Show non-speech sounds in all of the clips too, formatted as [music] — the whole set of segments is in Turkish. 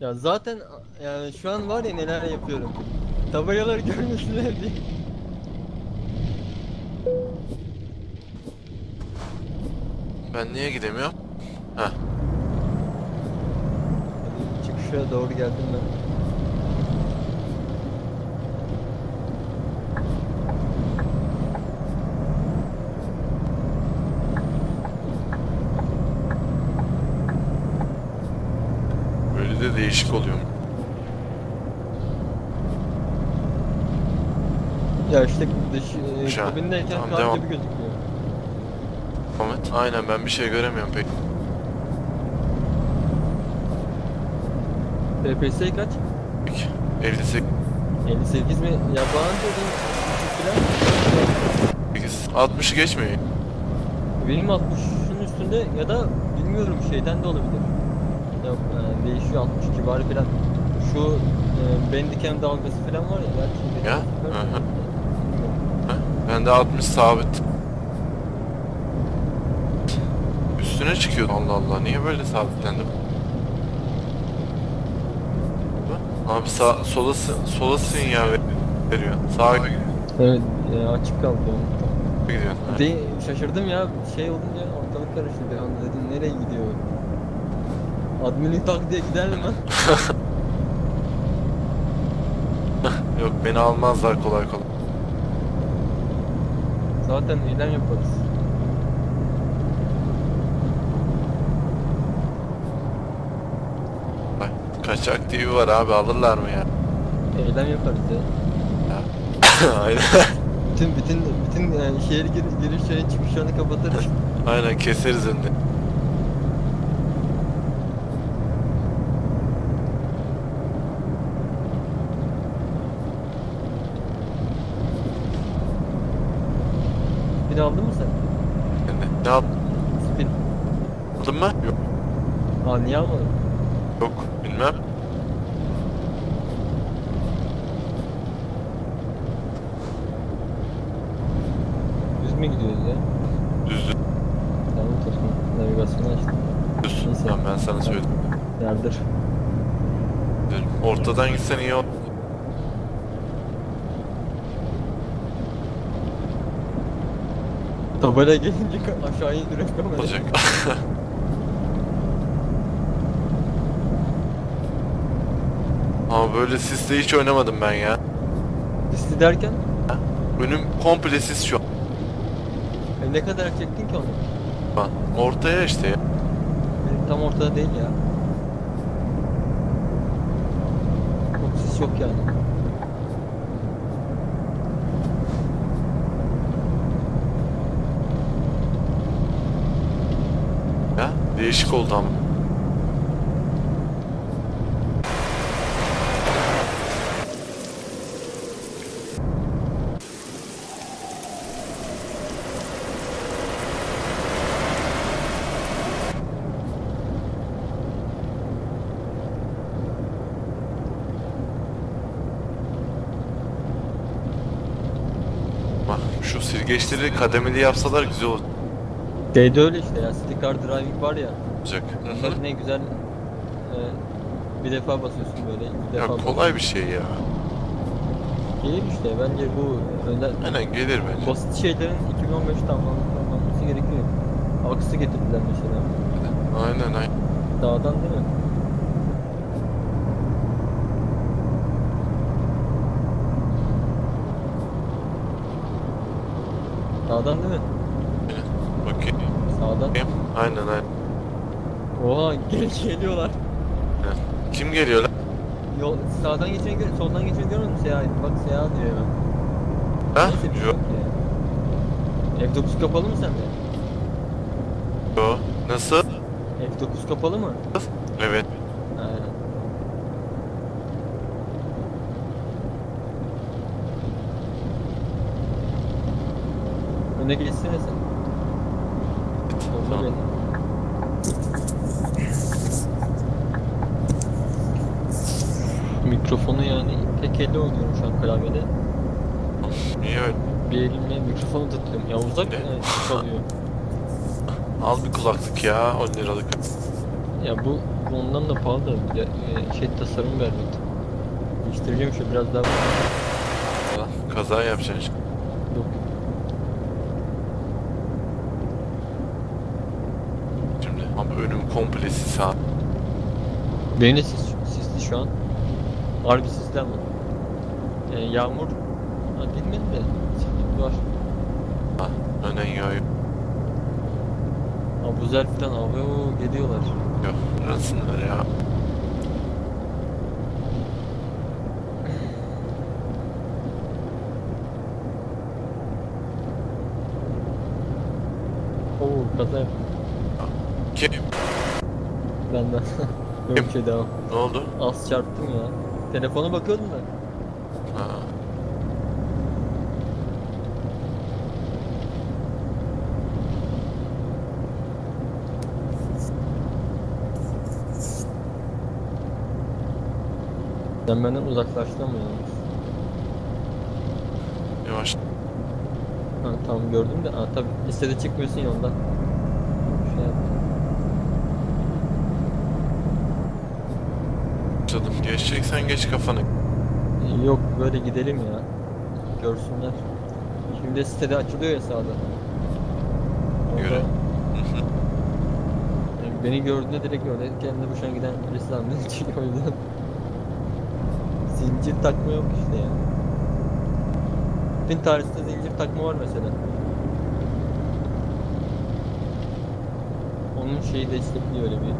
Ya zaten yani şu an var ya neler yapıyorum. Tabelaları [laughs] görmesinler diye. Ben niye gidemiyorum? Heh. Çıkışa doğru geldim ben. Değişik oluyor. Ya işte dış e, Şu an. kabindeyken Tamam, kan devam. gibi gözüküyor. Ahmet. Aynen ben bir şey göremiyorum pek. FPS kaç? Peki. 58. 58 mi? Ya bana dedin falan. 60'ı geçmiyor. Benim 60'ın üstünde ya da bilmiyorum şeyden de olabilir. Yok e, değişiyor 60 civarı falan. Şu e, Bandicam dalgası falan var ya belki Ya, hı hı. Heh. Bende 60 sabit. Üstüne çıkıyor. Allah Allah. Niye böyle sabitlendi bu? Abi sağ, sola, sola sinyal ver- veriyor. Sağa Evet e, açık kaldı. gidiyor. De şaşırdım ya şey olunca ortalık karıştı bir anda dedim nereye gidiyor? Admini tak diye gider mi? [laughs] Yok beni almazlar kolay kolay. Zaten eylem yaparız. Ay, Kaçak TV var abi alırlar mı ya? Eylem yaparız ya. [laughs] Aynen. Bütün bütün bütün yani şehir gir, giriş yayın çıkışlarını kapatırız. [laughs] Aynen keseriz önünü. Spin aldın mı sen? Yani ne yaptın Spin. mı? Yok. Aa niye almadın? Yok bilmem. Düz mü gidiyoruz ya? Düz Tamam tutun. Navigasyonu açtım. düz. Neyse. Tamam ben sana söyledim. Yardır. Ortadan gitsen iyi ol. Tabela gelince indiriyor kamerayı. olacak. [laughs] Ama böyle sisle hiç oynamadım ben ya. Pisti derken Önüm komple sis şu an. e, ne kadar çektin ki onu? Bak, Ortaya işte ya. Benim tam ortada değil ya. Çok sis yok yani. Ya değişik oldu ama. Bak şu sirgeçleri kademeli yapsalar güzel Şeyde öyle işte ya. City Car Driving var ya. Bak ne güzel. e, bir defa basıyorsun böyle. Bir Ya defa kolay bir şey ya. Gelir işte bence bu öyle Aynen gelir bence. basit şeylerin 2015 tamamlanması gerekiyor. Aksi getirdiler mesela. Aynen aynen. Dağdan değil mi? Sağdan değil mi? Aynen aynen. Oha gel geliyorlar. Kim geliyor lan? Yol sağdan geçen gör, soldan geçen görmedin mi Seyahat? Bak Seyahat diyor hemen. Ha? Neyse bir şey Yok. yok ya. F9 kapalı mı sende? Yo. Nasıl? F9 kapalı mı? Evet. Aynen. Öne geçsene sen. Solda Tamam. beni. Mikrofonu yani tek elle oynuyorum şu an klavyede. Niye öyle? Bir elimle mikrofonu tutuyorum. Ya uzak Ne? kalıyor. Al [laughs] bir kulaklık ya 10 liralık. Ya bu ondan da pahalı da ya, e, şey tasarım vermedi. Değiştireceğim şu biraz daha. Kaza yapacaksın. Yok. şimdi. Abi önüm komple sis abi. Benim de sis, sisli şu an. Harbi sisli ama. E, yağmur ha, bilmem de sisli var. Ha, önen yağıyor. Abuzer falan abi o geliyorlar. Yok arasınlar ya. Oo kaza yaptım. Kim? Benden. [laughs] Yok şey devam. Ne oldu? Az çarptım ya. Telefona bakıyordum da. Ha. Sen benden uzaklaştın mı yalnız? Yavaş. Ha, tamam gördüm de. Ha, tabii listede çıkmıyorsun ya ondan. Şey yaptım. Canım geçeceksen geç kafanı. Yok böyle gidelim ya. Görsünler. Şimdi sitede açılıyor ya sağda. Orada- Göre. [laughs] Yani beni gördüğünde direkt öyle kendine boşuna giden birisi çünkü [laughs] o yüzden. Zincir takma yok işte yani. Bütün tarihte zincir takma var mesela. Onun şeyi destekliyor öyle bir.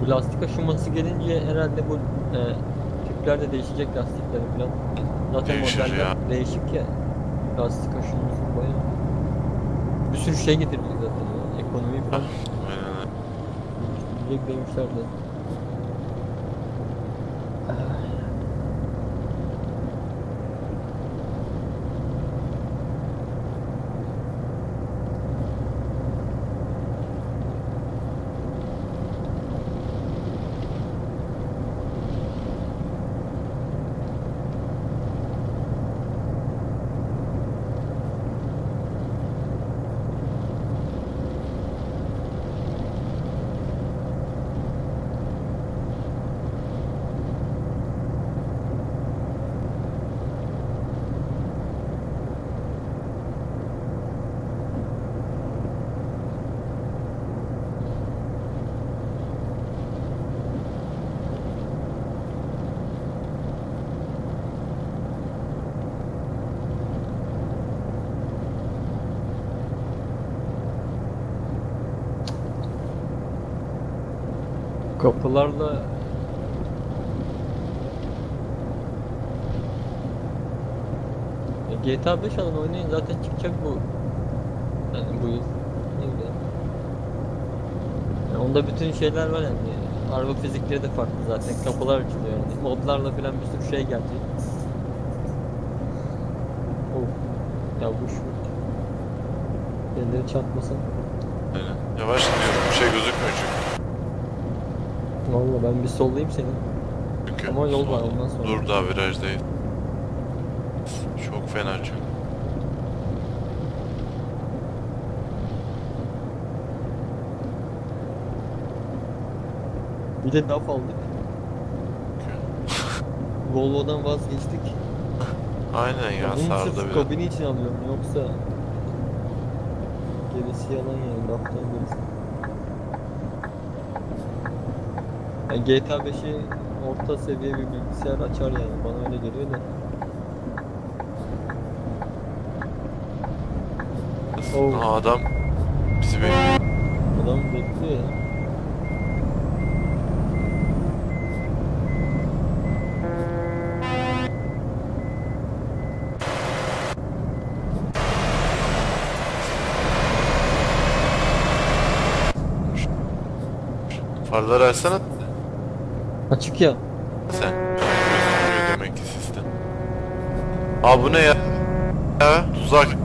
Bu lastik aşınması gelince herhalde bu e, tüpler de değişecek lastikleri falan. Zaten Değişir modeller ya. değişik ya. Lastik aşınması bayağı. Bir sürü şey getirmiş zaten ya. Ekonomi falan. aynen öyle. Diyecek demişler Kapılarla GTA 5 alın oynayın zaten çıkacak bu yani bu yıl. Yani onda bütün şeyler var yani araba fizikleri de farklı zaten kapılar açılıyor yani modlarla falan bir sürü şey gelecek. Oh ya bu şu elleri çarpmasın. Aynen. Yavaş gidiyorum. Bir şey çünkü. Valla ben bir sollayayım seni. çünkü. Ama yol var, ondan sonra. Dur daha virajdayız. Çok fena çünkü. Bir de DAF aldık. Volvo'dan vazgeçtik. Aynen ya Bunu sardı bir kabini için alıyorum yoksa gerisi yalan yani DAF'tan gerisi. Yani GTA 5'i orta seviye bir bilgisayar açar yani bana öyle geliyor da. Oh. Aa, adam bizi bekliyor. Adam bekliyor ya. Farları açsana Açık ya. sen. Gözükmüyor demek ki sistem. Aa bu ne ya? Ya tuzak. [laughs]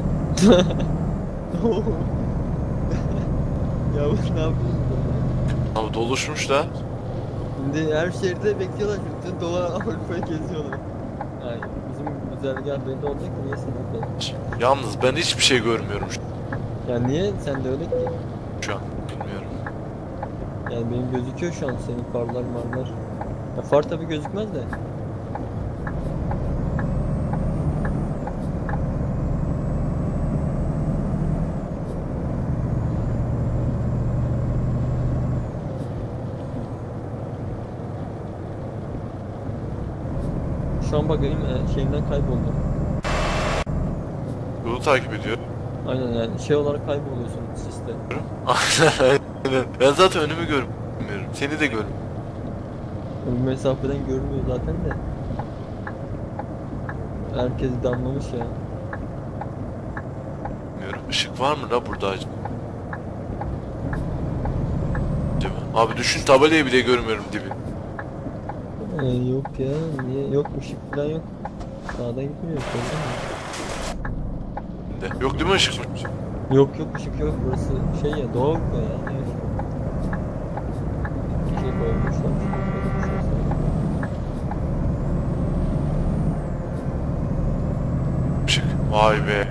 ya bu ne yapıyorsun? Abi doluşmuş da. Şimdi her şehirde bekliyorlar. Bütün Doğu Avrupa'yı geziyorlar. Yani bizim güzergah belli olacak ki niye belli? Yalnız ben hiçbir şey görmüyorum şu- Ya niye sen de öyle ki? şu an. Bilmiyorum. Yani benim gözüküyor şu an senin farlar marlar. Ya far tabi gözükmez de. Şu an bakayım e, şeyimden kayboldum. Yolu takip ediyorum. Aynen yani şey olarak kayboluyorsun siste. [laughs] Aynen. ben zaten önümü görmüyorum. Seni de görmüyorum. Bu mesafeden görünmüyor zaten de. Herkes damlamış ya. Işık var mı la burada acaba? Değil mi? Abi düşün tabelayı bile görmüyorum dibi. Ee, yok ya niye yok ışık falan yok. Sağdan gitmiyor mı? De. Yok değil mi ışık? Yok yok ışık yok burası şey ya Avrupa ya. Ne ışık? Şey koymuşlar. koymuşlar sonra. Işık. Vay be.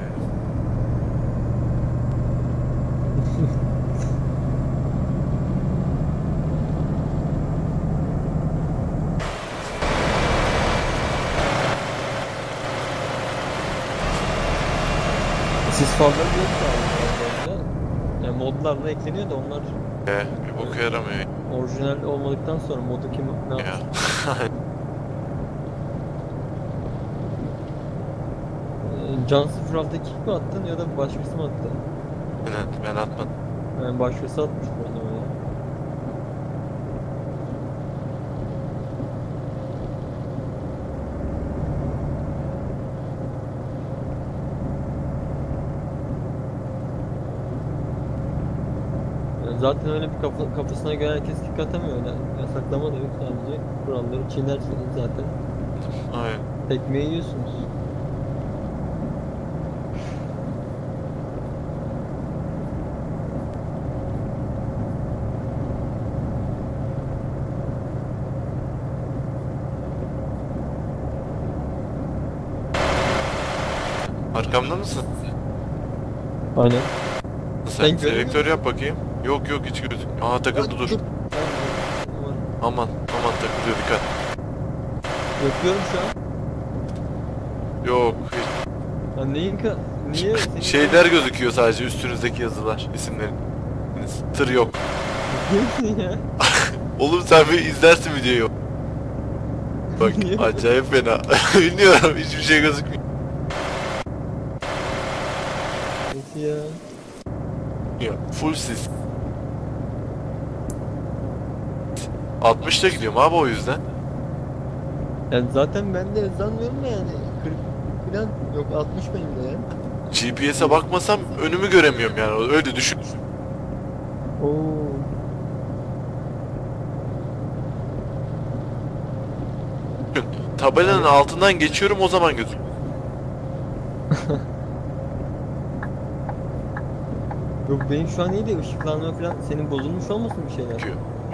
Siz farları yok ya. Yani modlarla ekleniyor da onlar Be. Bir boka yaramıyor orijinal olmadıktan sonra modu kim ne ya. [laughs] yapmış? Ee, Can 06'da kick mi attın ya da başkası mı attı? Aynen ben atmadım. Yani başkası atmış bu arada ya. Yani zaten öyle bir kafa, kafasına göre herkes kick atamıyor öyle. Yasaklama da yok sadece. Kuralları çiğnerseniz zaten Aynen. tekmeyi yiyorsunuz. Arkamda mısın? Aynen. Sen Ben selektör yap bakayım. Yok yok hiç gözükmüyor. Aa takıldı dur. Aman aman takılıyor dikkat. Yapıyorum şu an. Yok hiç. Ya neyin ka... Niye? Senin Şeyler gözüküyor sadece üstünüzdeki yazılar, isimlerin. Tır yok. [laughs] Kimsin ya? Oğlum sen bir izlersin videoyu. Bak [laughs] Niye? acayip fena. [laughs] Bilmiyorum hiçbir şey gözükmüyor. Nasıl ya? Ya, Full sis. 60'ta gidiyorum abi o yüzden. Yani zaten ben de hızlanmıyorum da yani 40 falan yok 60 benim de ya. GPS'e bakmasam önümü göremiyorum yani öyle düşün. Oo. Tabelanın altından geçiyorum o zaman gözüküyor. Yok benim şu an iyi de ışıklanma falan senin bozulmuş olmasın bir şeyler?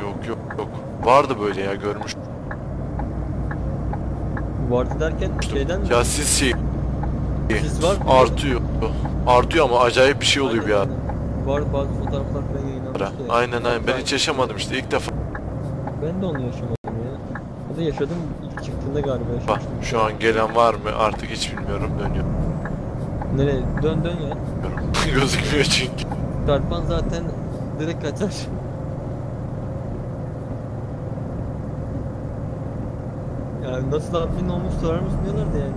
Yok yok yok. Vardı böyle ya görmüş. Vardı derken şeyden mi? Ya siz şey Sis var mı? artıyor. Artıyor ama acayip bir şey oluyor bir Aynen, an. aynen. Var bazı fotoğraflar falan yayınlanmıştı ya. Aynen aynen ben hiç yaşamadım işte ilk defa. Ben de onu yaşamadım ya. Ya da yaşadım ilk çıktığında galiba Bak yaşamıştım. şu an gelen var mı artık hiç bilmiyorum dönüyor. Nereye? Dön dön ya. [laughs] Gözükmüyor çünkü. Çarpan zaten direkt kaçar. Yani nasıl admin olmuş sorar mısın diyorlar da yani.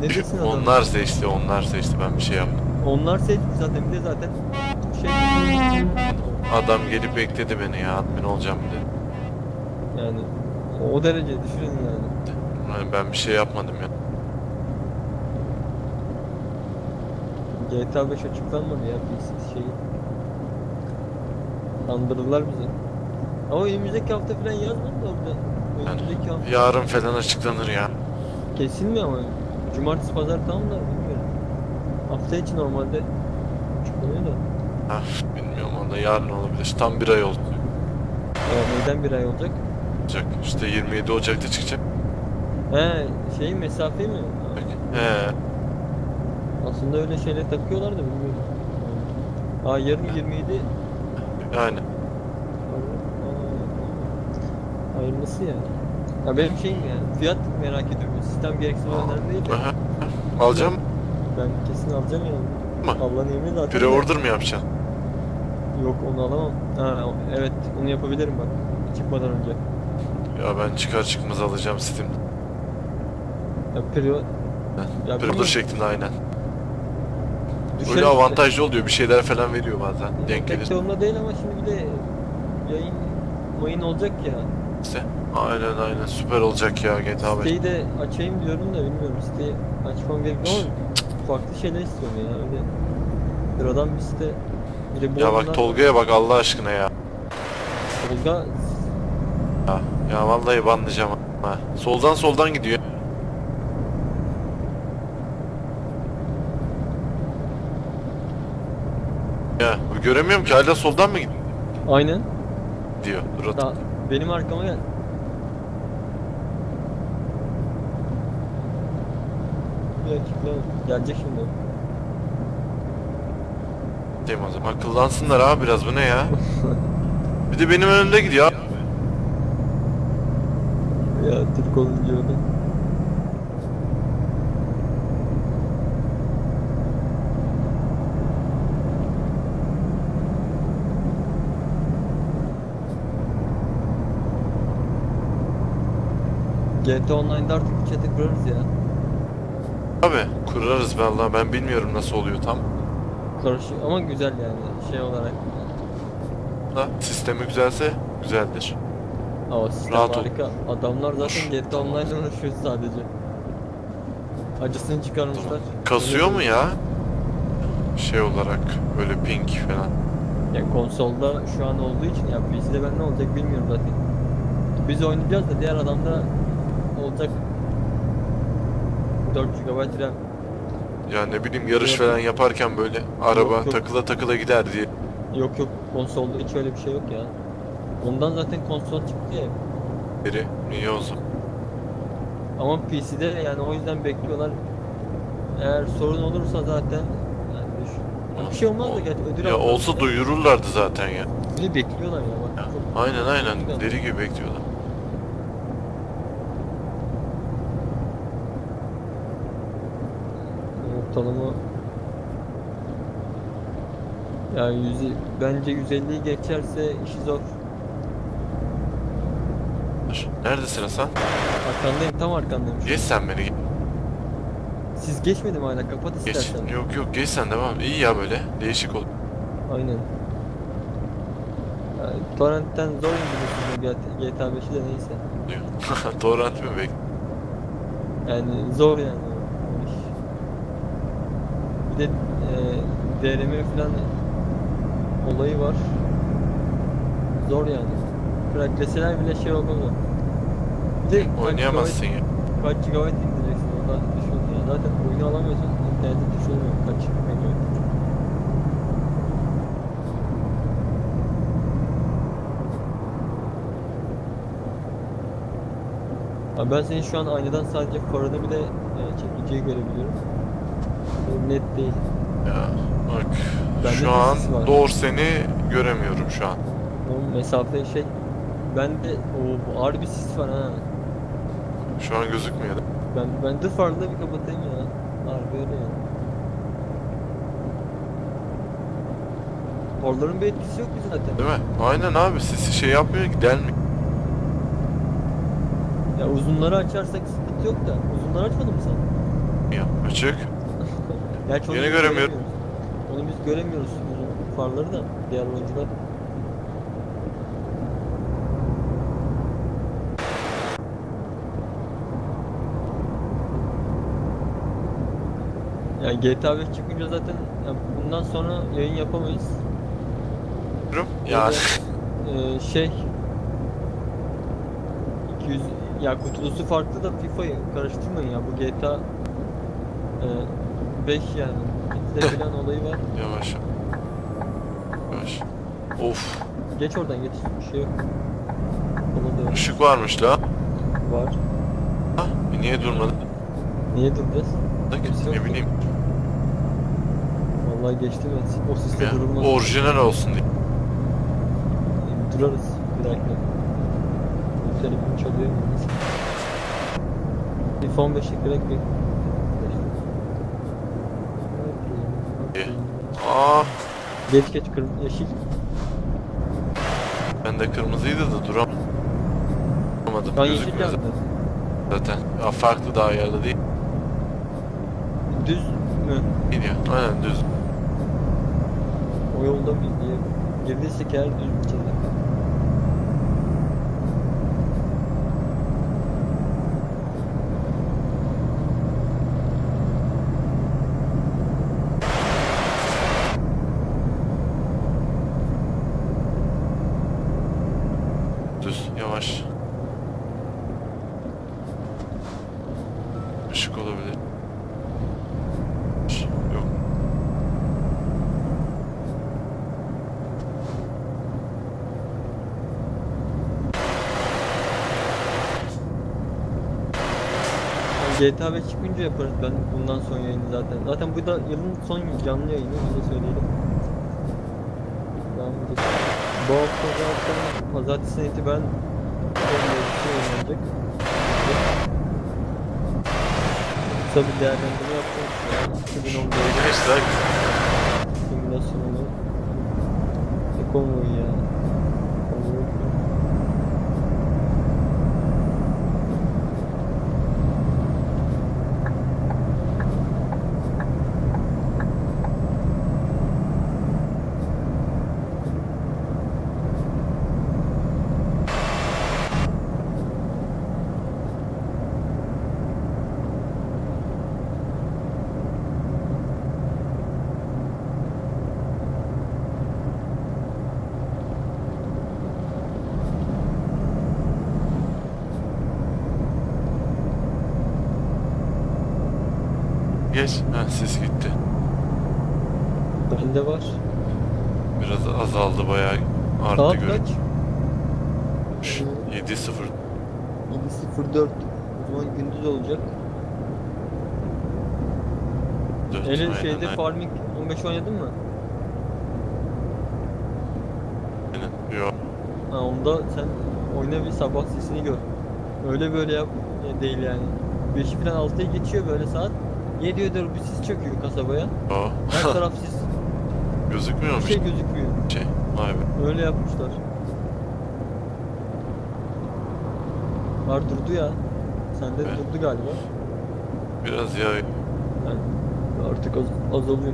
Ne desin adam? Onlar seçti onlar seçti ben bir şey yapmadım. Onlar seçti zaten bir de zaten şey Adam gelip bekledi beni ya admin olacağım dedi. yani o derece düşünün yani. Yani ben bir şey yapmadım ya. GTA 5 açıklanmadı ya PC şeyi. Kandırdılar bizi. Ama önümüzdeki hafta falan yazmadı da orada. Önümüzdeki hafta Yarın falan açıklanır ya. kesin mi ama? Cumartesi pazar tamam da bilmiyorum. Hafta içi normalde açıklanıyor da. Ha, bilmiyorum valla yarın olabilir. Tam bir ay oldu. Ee, neyden bir ay olacak? Olacak. İşte 27 Ocak'ta çıkacak. He şey mesafe mi? He. Aslında öyle şeyler takıyorlar da bilmiyorum. Aa yarın 27 Yani. Aa, Hayırlısı ya. Benim şeyim yani fiyat merak ediyorum. Sistem gereksiz önemli değil de. Aha. Alacağım. Ben kesin alacağım yani. Ama Allah'ın emri zaten. de. pre-order mı yapacaksın? Yok onu alamam. Ha, evet onu yapabilirim bak. Çıkmadan önce. Ya ben çıkar çıkmaz alacağım Steam'de. Ya pre Ya Pre-order bilmiyorum, şeklinde aynen. Düşer Böyle işte. avantajlı oluyor. Bir şeyler falan veriyor bazen. Denk gelir. onunla değil ama şimdi bir de yayın mayın olacak ya. İşte. Aynen aynen. Süper olacak ya GTA 5. Siteyi de açayım diyorum da bilmiyorum siteyi açmam gerekiyor ama farklı şeyler istiyorum ya öyle. Sıradan bir site. Bir Ya bak Tolga'ya bak Allah aşkına ya. Tolga Ya, ya vallahi banlayacağım ha. Soldan soldan gidiyor. Ya göremiyorum ki hala soldan mı aynen. gidiyor? Dur at- Daha benim arkama gel. Bir dakika gelecek şimdi. Diyeyim o zaman. Akıllansınlar abi biraz bu ne ya? Bir de benim önümde gidiyor abi. [laughs] Ya Türk olunca öyle. GTA Online'da artık bir chat'e kurarız ya. Abi kurarız vallahi ben bilmiyorum nasıl oluyor tam. Karışık ama güzel yani şey olarak. Da sistemi güzelse güzeldir. Ama sistem Rahat ol. harika. Adamlar zaten GTA Online'la uğraşıyor sadece. Acısını çıkarmışlar. Kasıyor mu ya? Şey olarak böyle ping falan. Yani konsolda şu an olduğu için ya PC'de ben ne olacak bilmiyorum zaten. Biz oynayacağız da diğer adamda olacak 4 GB RAM. Ya ne bileyim yarış falan yaparken böyle araba Yok, takıla takıla gider diye. Yok yok konsolda hiç öyle bir şey yok ya. Ondan zaten konsol çıktı ya. Biri niye o zaman? Ama PC'de yani o yüzden bekliyorlar. Eğer sorun olursa zaten yani düşün. Bir şey olmaz da gerçi ödül Ya olsa duyururlardı zaten ya. Bir bekliyorlar ya bak. Ya, Aynen aynen deli gibi bekliyorlar. Ortalama yani yüzü bence 150'yi geçerse işi zor. Dur, Neredesin Hasan? Arkandayım tam arkandayım. şu Geç sen beni. Siz geçmedim hala kapat Geç. istersen. Yok yok geç sen devam. İyi ya böyle. Değişik ol. Aynen. Yani, torrentten zor indiriyorsun bu GTA 5'i de neyse. [laughs] Torrent mi bek? Yani zor yani. Bir de e, DRM falan olayı var. Zor yani. Crackleseler bile şey olmalı. Bir de Oynayamazsın ya. gigabyte- Kaç GB indireceksin oradan ya. Zaten oyunu alamıyorsun. internete düşürmüyor. Kaç. Abi ben senin şu an aynadan sadece farını bile e, çekiciyi görebiliyorum. Net değil. Ya bak Bende şu an doğru seni göremiyorum şu an. O mesafe şey. Ben de o ağır bir sis var ha. Şu an gözükmüyor. Ben ben de farını da bir kapatayım ya. Harbi öyle yani. Farların bir etkisi yok ki zaten. Değil mi? Aynen abi sesi şey yapmıyor ki delmiyor. Ya uzunları açarsak sıkıntı yok da. Uzunları açmadın mı sen? Açık. Gerçi onu Yine biz göremiyorum. Onu biz göremiyoruz uzun farları da diğer oyuncular. Yani GTA 5 çıkınca zaten ya bundan sonra yayın yapamayız. Diyorum. Ya Ee, [laughs] şey 200 ya kutulusu farklı da FIFA'yı karıştırmayın ya bu GTA e, 5 yani bizde falan olayı var. yavaş. Yavaş. Of. Geç oradan geç bir şey yok. Doğru. Işık varmış la. Var. Ha, e niye durmadı? Niye duracağız? Ne ki. bileyim Vallahi geçti ben. O siste durulmaz. Orijinal olsun diye. Durarız. Bir dakika. Telefon çalıyor? Bir fon 5 kırık bir. Aa, Geç geç kırmızı yeşil. ben de kırmızıydı da duramadım. Ben yeşil geldi. zaten. Ya farklı daha ayarlı değil. Düz mü? Gidiyor. Aynen düz. O yolda mı diye. Girdiysek eğer düz gideceğiz. GTA 5 çıkınca yaparız ben bundan son yayını zaten. Zaten bu da yılın son canlı yayını onu da söyleyelim. Ben de... Bu hafta zaten pazartesi itibaren son yayıncı yayınlanacak. Kısa bir değerlendirme yapacağım. 2014'de. Zaman gündüz olacak. Dört, Eli aynen, şeyde aynen. Farming 15 oynadın mı? Aynen. Yok. Ha onda sen oyna bir sabah sesini gör. Öyle böyle yap e, değil yani. 5 falan 6'ya geçiyor böyle saat. 7'ye doğru bir sis çöküyor kasabaya. O. Her [laughs] taraf sis. Gözükmüyor Bir mu şey gözükmüyor. Şey. Vay be. Öyle yapmışlar. Var durdu ya. Sende de Evet. durdu galiba. Biraz ya. Yani artık az, azalıyor.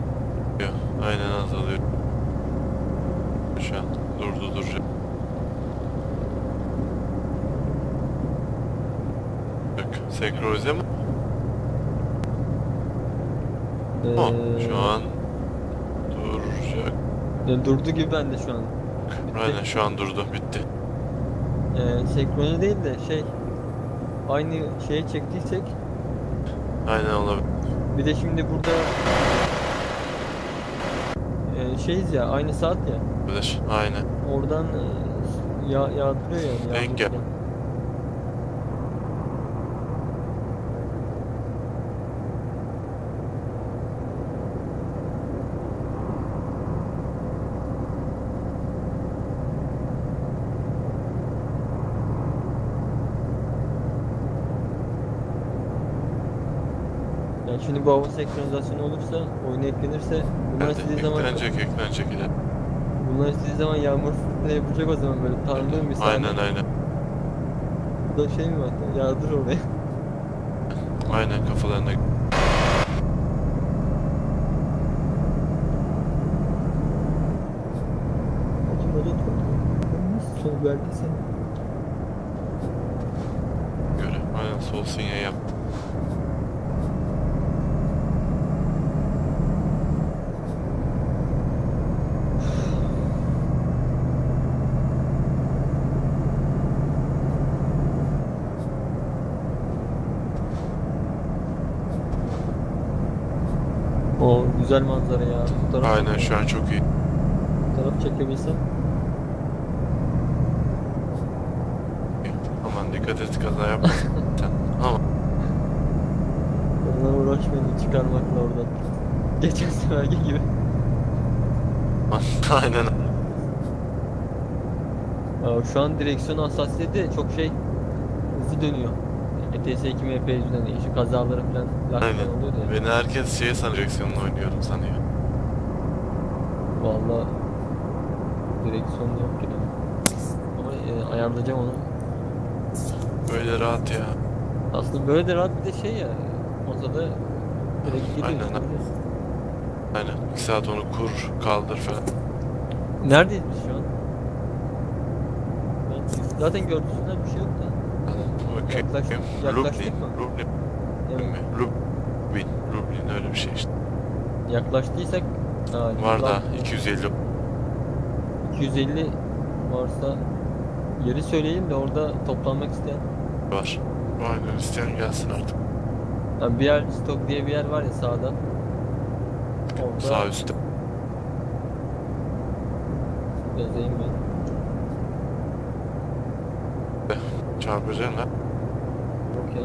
Aynen azalıyor. Şu an durdu duracak. Senkronize mi? Ee, Şu an duracak. e, durdu gibi bende şu an. Aynen şu an durdu. Bitti. Ee, senkronize değil de şey aynı şeye çektiysek Aynen olabilir. bir de şimdi burada e, şeyiz ya aynı saat ya Aynen. oradan e, ya, yağdırıyor yani yağmur gel. falan. Yani şimdi bu hava senkronizasyonu olursa, oyuna eklenirse bunlar Evet, istediği zaman eklenecek eklenecek ile. bunlar istediği zaman yağmur fırtına yapacak o zaman böyle tanrım bir sahne. Aynen aynen. Bu da şey mi var? Yağdır oraya. [laughs] Aynen kafalarına. Son verdiysen. göre. Aynen sol sinyal yap. O güzel manzara ya. Fotoğraf Aynen şu an çok iyi. Fotoğraf çekebilsem. Aman dikkat et kaza yapma. [laughs] Ama Onunla uğraşmayın çıkarmakla oradan. Geçen seferki gibi. [laughs] aynen. Aa, şu an direksiyon hassasiyeti çok şey hızlı dönüyor. ETS 2 MP yüzünden işte kazaları falan Aynen. oluyor ya. Beni herkes şey direksiyonla oynuyorum sanıyor. Valla direksiyon yok ya. Ama e, ayarlayacağım onu. Böyle rahat ya. Aslında böyle de rahat bir de şey ya. Masada direkt gidiyor. Aynen, işte. Aynen. 2 saat onu kur, kaldır falan. Neredeyiz biz şu an? Ben- Zaten görüntüsünden bir şey yok da. Bakayım. Yaklaştık- yaklaştık Lublin, mı? Lublin mi? Lublin, Lublin öyle bir şey işte. Yaklaştıysak Aa, Var da lan, 250 250 varsa yeri söyleyelim de orada toplanmak isteyen. var. Aynen isteyen gelsin artık. Yani bir yer stok diye bir yer var ya sağda. Orada Sağ üstte. yazayım ben. Çarpacaksın lan. Ya.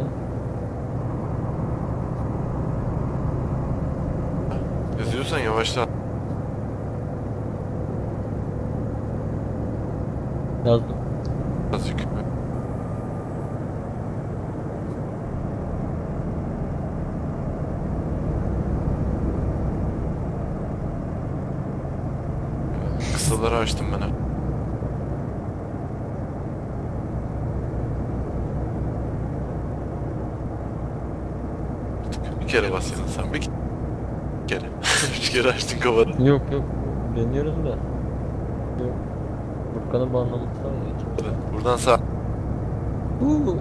Yazıyorsan yavaşla. Yazdım. Yok yok. Deniyorum da. Yok. Furkan'ı banlamışlar ya. Buradan sağ. Uuu.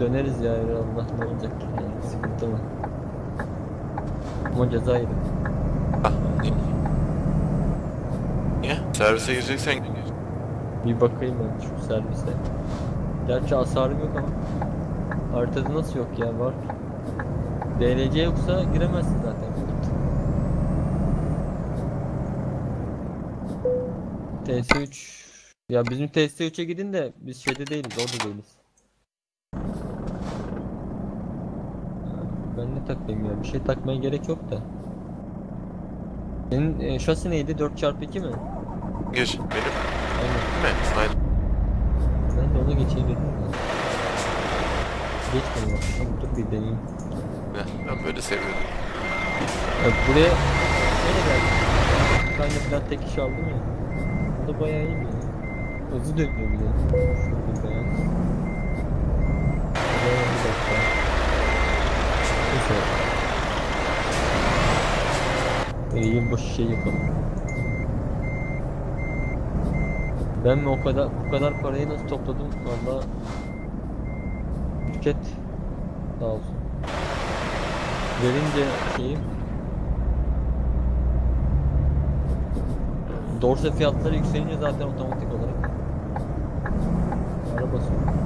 Döneriz ya Allah ne olacak yani sıkıntı mı? Ama ceza yedim. Ah, Niye? Servise gireceksen Bir bakayım ben şu servise. Gerçi hasarım yok ama. Haritada nasıl yok ya var. DLC yoksa giremezsin zaten. TS3 Ya bizim TS3'e gidin de biz şeyde değiliz orada değiliz. Ben ne takmayayım ya bir şey takmaya gerek yok da. Senin e, şasi neydi 4x2 mi? geç. Benim Aynen. mi? Aynen. Ben de ona geçeyim dedim de. Geçmedim bak. Dur bir deneyeyim. Ne? Ben böyle seviyordum. Ya buraya şöyle geldim. Bir tane falan tek iş aldım ya. Bayağı iyi ya. Hızlı dönüyor bir. Şurada beyaz. Bayağı bir dakika. Neyse. Böyle yılbaşı şey yapalım. Ben mi o kadar bu kadar parayı nasıl topladım valla şirket sağ olsun. Verince şeyi Dorse fiyatları yükselince zaten otomatik olarak araba sürüyor.